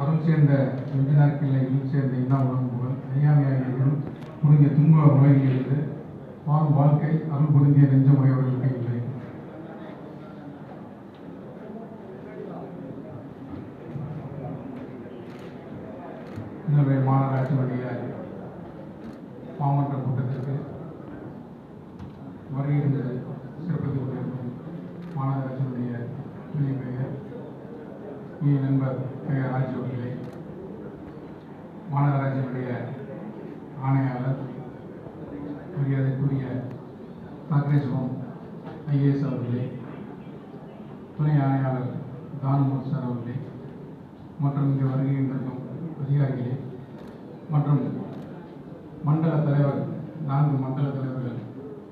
அருள் சேர்ந்த நெஞ்சினார்க்கில்லை இருள் சேர்ந்த இன்னா உலகம் புகழ் ஐயாமையாகியும் புரிந்த துன்ப உலகிலிருந்து வாழும் வாழ்க்கை அருள் புரிந்திய நெஞ்சமுடையவர்களுக்கு இல்லை. இன்றைய மாநகராட்சியினுடைய மாமன்ற கூட்டத்திற்கு வருகின்ற சிறப்பித்துக் கொண்டிருக்கும் மாநகராட்சியினுடைய துணை மேயர் நண்பர் மேயர் ராஜ் அவர்களே மாநகராட்சியினுடைய ஆணையாளர் மரியாதைக்குரிய நாகரேஸ்வரம் ஐஏஎஸ் அவர்களே துணை ஆணையாளர் தானுமூர் சார் அவர்களே மற்றும் இங்கே வருகின்றிருக்கும் அதிகாரிகளே மற்றும் மண்டல தலைவர் நான்கு மண்டல தலைவர்கள்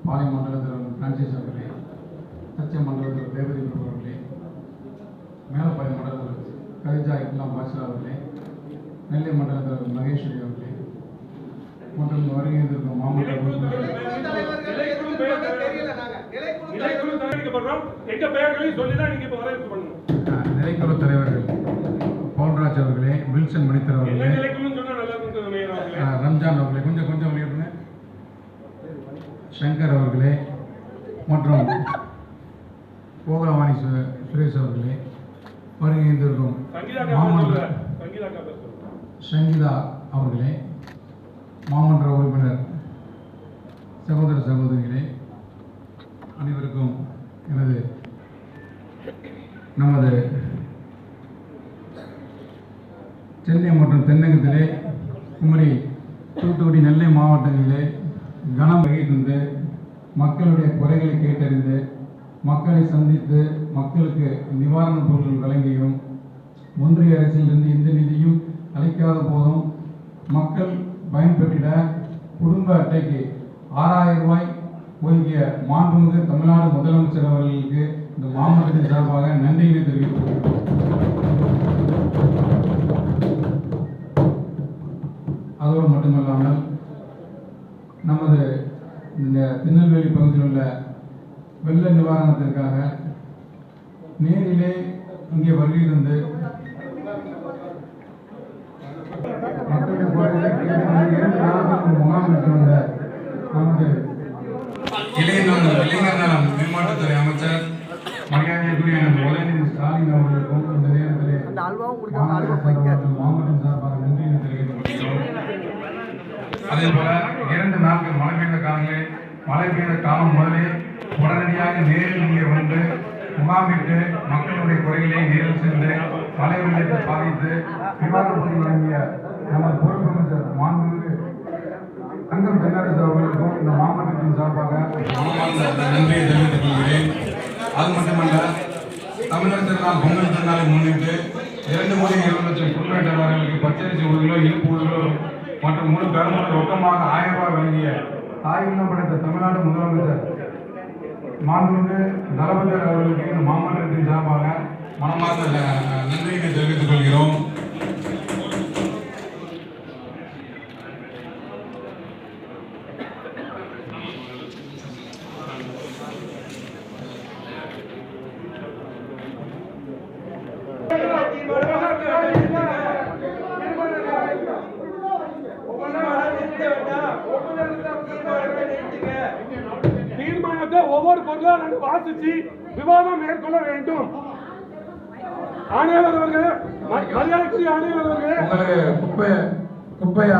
பாலை மண்டல தலைவர் பிரான்சிஸ் அவர்களே சத்திய மண்டல தலைவர் தேவதி பிரபு அவர்களே மேலப்பாளைய மண்டல தலைவர் கவிதா இஸ்லாம் பாஷா அவர்களே நெல்லை மண்டல தலைவர் மகேஸ்வரி அவர்களே மற்றும் வருகின்றிருக்கும் மாவட்ட உறுப்பினர்கள் நிலைக்குழு தலைவர்கள் பவுன்ராஜ் அவர்களே வில்சன் மணித்தர் அவர்களே இருக்கும் ரம்ஜான் அவர்களே கொஞ்சம் கொஞ்சம் உயர்வுங்க சங்கர் அவர்களே மற்றும் கோகுலவாணி சு- சுரேஷ் அவர்களே காப்பா மாமன்ற சங்கீதா அவர்களே மாமன்ற உறுப்பினர் சகோதர சகோதரிகளே அனைவருக்கும் எனது நமது சென்னை மற்றும் தென்னகத்திலே குமரி தூத்துக்குடி நெல்லை மாவட்டங்களிலே கனம் வகித்து மக்களுடைய குறைகளை கேட்டறிந்து மக்களை சந்தித்து மக்களுக்கு நிவாரணப் பொருட்கள் வழங்கியும் ஒன்றிய அரசிலிருந்து எந்த நிதியும் அளிக்காத போதும் மக்கள் பயன்பெற்றிட குடும்ப அட்டைக்கு ஆறாயிரம் ரூபாய் ஒதுக்கிய மாண்புமிகு தமிழ்நாடு முதலமைச்சர் அவர்களுக்கு இந்த மாமல்லத்தின் சார்பாக நன்றியினை தெரிவித்துள்ளோம் அதோடு மட்டுமல்லாமல் நமது இந்த திருநெல்வேலி பகுதியில் உள்ள வெள்ள நிவாரணத்திற்காக நேரிலே இங்கே வருகிறது மக்களுடைய குறைகளை கேட்டு இரண்டு நாட்கள் முகாம் நடத்தி வந்த நமது இளைஞர் இளைஞர் மேம்பாட்டுத்துறை அமைச்சர் மரியாதைக்குரிய உதயநிதி ஸ்டாலின் அவர்களுக்கும் இந்த நேரத்திலே மாவட்டம் சார்பாக நன்றியை தெரிவித்துக் கொள்கிறோம். அதே போல இரண்டு நாட்கள் மழை பெய்த காலங்களே மழை பெய்த காலம் முதலே உடனடியாக நேரில் இங்கே வந்து முகாமிட்டு மக்களுடைய குறைகளை நேரில் சென்று தலைவர்களுக்கு பாதித்து விவாதத்தை வழங்கிய நமது பொறுப்பு அமைச்சர் மாண்புமிகு தங்கம் தென்னரசு அவர்களுக்கும் இந்த மாமன்றத்தின் சார்பாக நன்றியை தெரிவித்துக் கொள்கிறேன். அது மட்டுமல்ல தமிழர் திருநாள் பொங்கல் திருநாளை முன்னிட்டு இரண்டு கோடி இருபது லட்சம் குடும்பத்தினர்களுக்கு பச்சரிசி ஒரு கிலோ இனிப்பு ஒரு கிலோ மற்றும் முழு பெருமளவு ரொக்கமாக ஆயிரம் ரூபாய் வழங்கிய தாயுள்ளம் படைத்த தமிழ்நாடு முதலமைச்சர் மாண்புமிகு தளபதி அவர்களுக்கு இந்த மாமன்றத்தின் சார்பாக மனமார்ந்த ந- நன்றியை தெரிவித்துக் கொள்கிறோம் தீர்மானத்தை ஒவ்வொரு நாங்கள் வாசிச்சு விவாதம் மேற்கொள்ள வேண்டும். ஆணையாளர் அவர்களே மரியாதைக்குரிய ஆணையாளர் அவர்களே. உங்களுக்கு குப்பை குப்பையை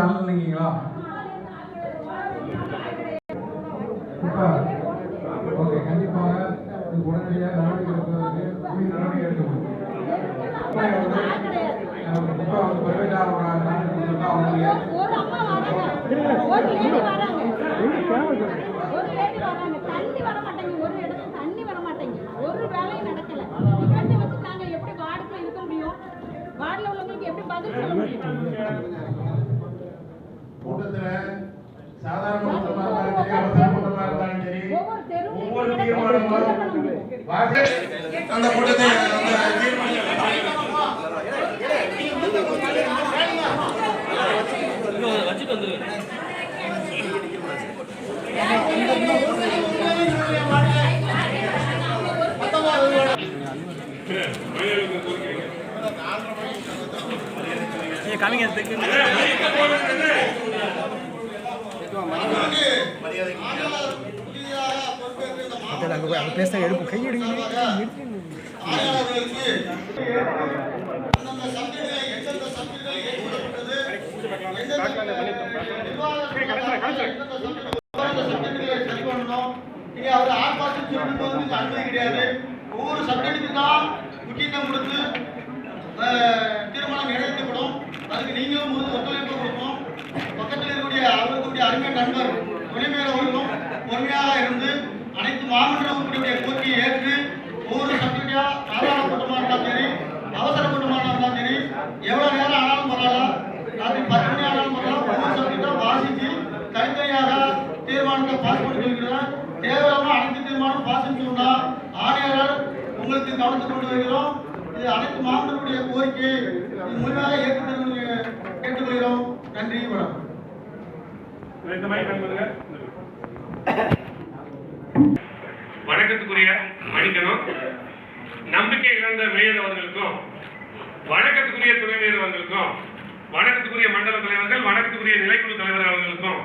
குப்பை. ஓகே கண்டிப்பாக இது உடனடியாக நடவடிக்கை எடுப்பதற்கு உரிய நடவடிக்கை வந்து அஹ், குப்பை வந்து பிரைவேட்டாக ஒரு நாட்டுக்கு கொடுத்தா அவங்களுடைய ஒரு அம்மா வராங்க ஒரு லேடி வராங்க ஒரு லேடி வராங்க தண்ணி வர மாட்டேங்குது ஒரு இடத்துல தண்ணி வர மாட்டேங்குது ஒரு வேலையும் நடக்கல. இப்படி வச்சு நாங்க எப்படி வார்டுக்குள்ள இருக்க முடியும்? வார்டுல உள்ளவங்களுக்கு எப்படி பதில் சொல்ல முடியும்? கூட்டத்துல சாதாரண கூட்டமா இருந்தாலும் சரி அவசர கூட்டமா இருந்தாலும் சரி ஒவ்வொரு தீர்மானங்களும் அந்த கூட்டத்தை அந்த தீர்மானம் மரியாதைக்குரிய அங்கே போய் அங்கே பேச எடுப்பு கையெடுங்க ஆய்வாளர்களுக்கு அந்தந்த சொல்றது அனுமதி கிடையாது. ஒவ்வொரு சப்ஜெக்டுக்கு தான் முக்கியத்துவம் கொடுத்து அஹ், தீர்மானம் நிறைவேற்றப்படும் அதுக்கு நீங்களும் ஒரு ஒத்துழைப்பு கொடுப்போம். பக்கத்தில் இருக்கக்கூடிய அவர்களுடைய அருமை நண்பர் துணைமையர் அவர்களும் பொறுமையாக இருந்து அனைத்து மாவட்ட உறுப்பினருடைய கோரிக்கையை ஏற்று ஒவ்வொரு சப்ஜெக்டா சாதாரண கூட்டமாக இருந்தாலும் சரி அவசர கூட்டமாக இருந்தாலும் சரி எவ்வளவு நேரம் ஆனாலும் பரவாயில்ல ராத்திரி பத்து மணி ஆனாலும் பரவாயில்ல ஒவ்வொரு சப்ஜெக்டா வாசித்து தனித்தனியாக தீர்மானத்தை பாஸ் பண்ணி சொல்கிறேன் தேவையில்லாம அனைத்து தீர்மானம் பாஸ் சொன்னா ஆணையாளர் உங்களுக்கு கவனத்துக்கு கொண்டு வருகிறோம். இது அனைத்து மாவட்டங்களுடைய கோரிக்கை முழுமையாக ஏற்றுக்கொள்ள கேட்டுக்கொள்கிறோம். நன்றி வணக்கம். வணக்கத்துக்குரிய மணிக்கணும் நம்பிக்கை இழந்த மேயர் அவர்களுக்கும் வணக்கத்துக்குரிய துணை மேயர் அவர்களுக்கும் வணக்கத்துக்குரிய மண்டல தலைவர்கள் வணக்கத்துக்குரிய நிலைக்குழு தலைவர் அவர்களுக்கும்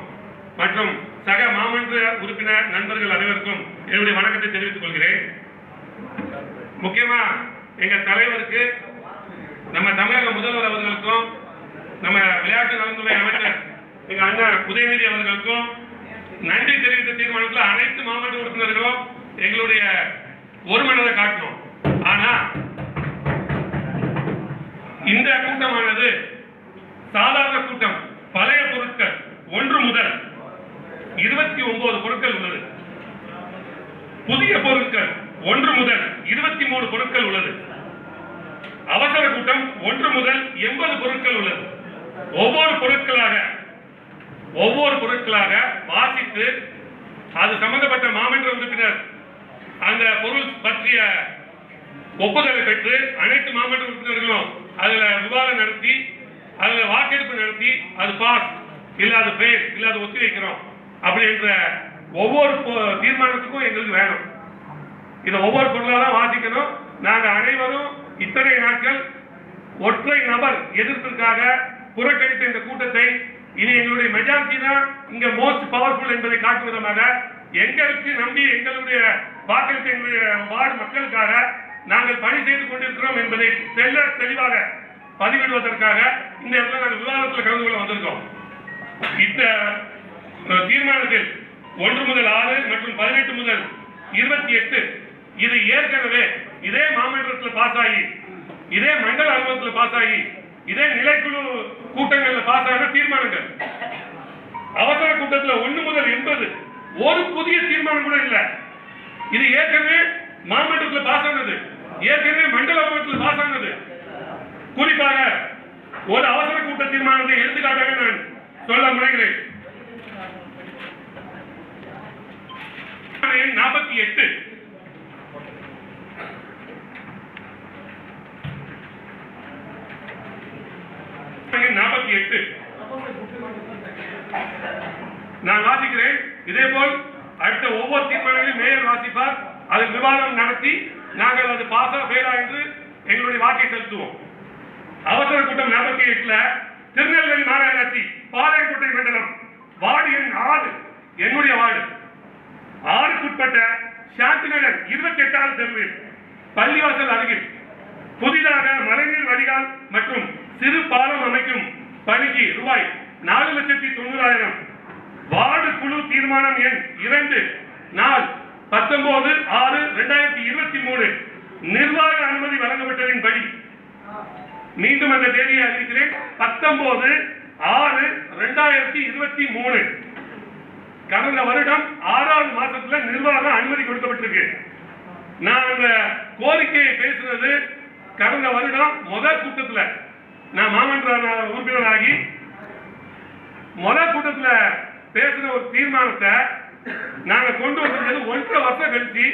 மற்றும் சக மாமன்ற உறுப்பினர் நண்பர்கள் அனைவருக்கும் என்னுடைய வணக்கத்தை தெரிவித்துக் கொள்கிறேன். முக்கியமா எங்க தலைவருக்கு நம்ம தமிழக முதல்வர் அவர்களுக்கும் நம்ம விளையாட்டு நலன்துறை அமைச்சர் எங்க அண்ணன் உதயநிதி அவர்களுக்கும் நன்றி தெரிவித்த தீர்மானத்தில் அனைத்து மாவட்ட உறுப்பினர்களும் எங்களுடைய ஒருமனதை காட்டணும் ஆனா இந்த கூட்டமானது சாதாரண கூட்டம் பழைய பொருட்கள் ஒன்று முதல் இருபத்தி ஒன்பது பொருட்கள் உள்ளது. புதிய பொருட்கள் ஒன்று முதல் இருபத்தி மூணு பொருட்கள் உள்ளது. அவசர கூட்டம் ஒன்று முதல் எண்பது பொருட்கள் உள்ளது. ஒவ்வொரு பொருட்களாக ஒவ்வொரு பொருட்களாக வாசித்து அது சம்பந்தப்பட்ட மாமன்ற உறுப்பினர் அந்த பொருள் பற்றிய ஒப்புதலை பெற்று அனைத்து மாமன்ற உறுப்பினர்களும் அதுல விவாதம் நடத்தி அதுல வாக்கெடுப்பு நடத்தி அது பாஸ் இல்லாத பேர் இல்லாத ஒத்தி வைக்கிறோம் அப்படின்ற ஒவ்வொரு தீர்மானத்துக்கும் எங்களுக்கு வேணும். இதை ஒவ்வொரு பொருளாதான் வாசிக்கணும். நாங்கள் அனைவரும் இத்தனை நாட்கள் ஒற்றை நபர் எதிர்ப்பிற்காக புறக்கணித்த இந்த கூட்டத்தை இனி எங்களுடைய மெஜாரிட்டி தான் இங்க மோஸ்ட் பவர்ஃபுல் என்பதை காட்டும் விதமாக எங்களுக்கு நம்பி எங்களுடைய வாக்களித்த எங்களுடைய வார்டு மக்களுக்காக நாங்கள் பணி செய்து கொண்டிருக்கிறோம் என்பதை தெல்ல தெளிவாக பதிவிடுவதற்காக இந்த இடத்துல நாங்கள் விவாதத்தில் கலந்து கொள்ள வந்திருக்கோம். இந்த தீர்மானத்தில் ஒன்று முதல் ஆறு மற்றும் பதினெட்டு முதல் இருபத்தி எட்டு. இது ஏற்கனவே இதே மாமன்றத்தில் பாஸ் ஆகி இதே மண்டல அலுவலகத்தில் பாஸ் ஆகி இதே நிலைக்குழு கூட்டங்கள்ல பாஸ் ஆன தீர்மானங்கள். அவசர கூட்டத்தில் ஒன்று முதல் எண்பது. ஒரு புதிய தீர்மானம் கூட இல்ல. இது ஏற்கனவே மாமன்றத்தில் பாஸ் ஆனது ஏற்கனவே மண்டல அலுவலகத்தில் பாஸ் ஆனது குறிப்பாக ஒரு அவசர கூட்ட தீர்மானத்தை எடுத்துக்காட்டாக நான் சொல்ல முனைகிறேன். நாற்பத்தி எட்டு. நாற்பத்தி எட்டு. நான் வாசிக்கிறேன். இதே போல் அடுத்த ஒவ்வொரு தீர்மானங்களையும் மேயர் வாசிப்பார். அது விவாதம் நடத்தி நாங்கள் அது பாசா ஃபெயிலா என்று எங்களுடைய வாக்கை செலுத்துவோம். அவசர கூட்டம் நாற்பத்தி எட்டுல திருநெல்வேலி மாநகராட்சி பாளையங்கோட்டை மண்டலம் வார்டு எண் ஆறு என்னுடைய வார்டு. ஆறுக்குட்பட்ட சாந்தி நகர் இருபத்தி எட்டாவது தெருவில் பள்ளிவாசல் அருகில் புதிதாக மழைநீர் வடிகால் மற்றும் சிறு பாலம் அமைக்கும் பணிக்கு ரூபாய் நாலு லட்சத்தி தொண்ணூறாயிரம். வார்டு குழு தீர்மானம் எண் இரண்டு நாள் பத்தொன்பது ஆறு ரெண்டாயிரத்தி இருபத்தி மூணு. நிர்வாக அனுமதி வழங்கப்பட்டதின்படி மீண்டும் அந்த தேதியை அறிவிக்கிறேன். பத்தொன்பது ஆறு ரெண்டாயிரத்தி இருபத்தி மூணு. கடந்த வருடம் ஆறாவது மாசத்துல நிர்வாகம் அனுமதி கொடுக்கப்பட்டிருக்கு. நான் அந்த கோரிக்கையை பேசுனது கடந்த வருடம் முதல் கூட்டத்துல. நான் மாமன்ற உறுப்பினராகி முதல் கூட்டத்துல பேசின ஒரு தீர்மானத்தை நாங்க கொண்டு வந்திருக்கிறது ஒன்றரை வருஷம் கழிச்சு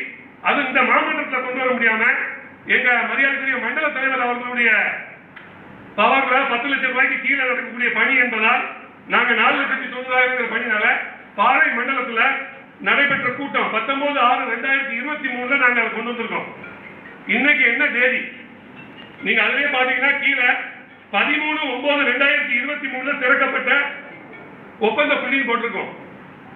அது இந்த மாமன்றத்துல கொண்டு வர முடியாம எங்க மரியாதைக்குரிய மண்டல தலைவர் அவர்களுடைய பவர்ல பத்து லட்சம் ரூபாய்க்கு கீழே நடக்கக்கூடிய பணி என்பதால் நாங்க நாலு லட்சத்தி தொண்ணூறாயிரம் பணினால பாறை மண்டலத்துல நடைபெற்ற கூட்டம் பத்தொன்பது ஆறு ரெண்டாயிரத்தி இருபத்தி மூணுல நாங்க அதை கொண்டு வந்திருக்கோம். இன்னைக்கு என்ன தேதி? நீங்க அதுலயே பாத்தீங்கன்னா கீழே பதிமூணு ஒன்பது ரெண்டாயிரத்தி இருபத்தி மூணுல திறக்கப்பட்ட ஒப்பந்த புள்ளி போட்டிருக்கோம்.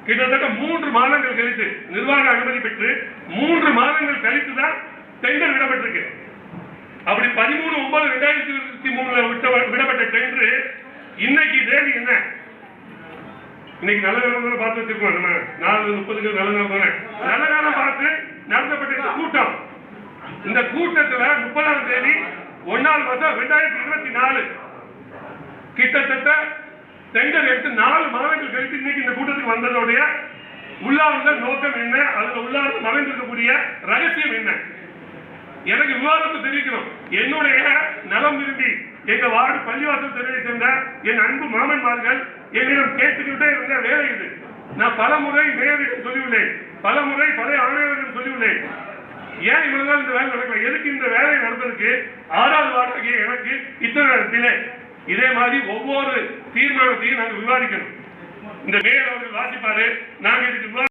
கிட்டத்தட்ட மூன்று மாதங்கள் கழித்து நிர்வாக அனுமதி பெற்று மூன்று மாதங்கள் கழித்து தான் டெண்டர் விடப்பட்டிருக்கு. அப்படி பதிமூணு ஒன்பது ரெண்டாயிரத்தி இருபத்தி மூணுல விட்ட விடப்பட்ட டெண்டர் இன்னைக்கு தேதி என்ன? இன்னைக்கு நல்ல நேரம் பார்த்து வச்சிருக்கோம் நம்ம. நாலு முப்பதுக்கு நல்ல நேரம் தானே நல்ல நேரம் பார்த்து நடத்தப்பட்ட இந்த கூட்டம். இந்த கூட்டத்துல முப்பதாம் தேதி ஒன்னாவது மாசம் ரெண்டாயிரத்தி இருபத்தி நாலு. கிட்டத்தட்ட டெண்டர் எடுத்து நாலு மாதங்கள் கழித்து இன்னைக்கு இந்த கூட்டத்துக்கு வந்ததோடைய உள்ளார்ந்த நோக்கம் என்ன? அதுல உள்ளார்ந்து மறைந்திருக்கக்கூடிய ரகசியம் என்ன? எனக்கு விவாதத்தை தெரிவிக்கணும். என்னுடைய நலம் விரும்பி எங்க வார்டு பள்ளிவாசல் தெருவை சேர்ந்த என் அன்பு மாமன்மார்கள் என்னிடம் கேட்டுக்கிட்டே இருந்த வேலை இது. நான் பல முறை மேயரிடம் சொல்லியுள்ளேன். பல முறை பழைய ஆணையரிடம் சொல்லியுள்ளேன். ஏன் இவ்வளவு நாள் இந்த வேலை நடக்கல? எதுக்கு இந்த வேலை நடந்ததுக்கு ஆறாவது வார்டாகிய எனக்கு இத்தனை டிலே இதே மாதிரி ஒவ்வொரு தீர்மானத்தையும் நாங்க விவாதிக்கணும். இந்த மேயர் அவர்கள் வாசிப்பாரு. நாங்க இதுக்கு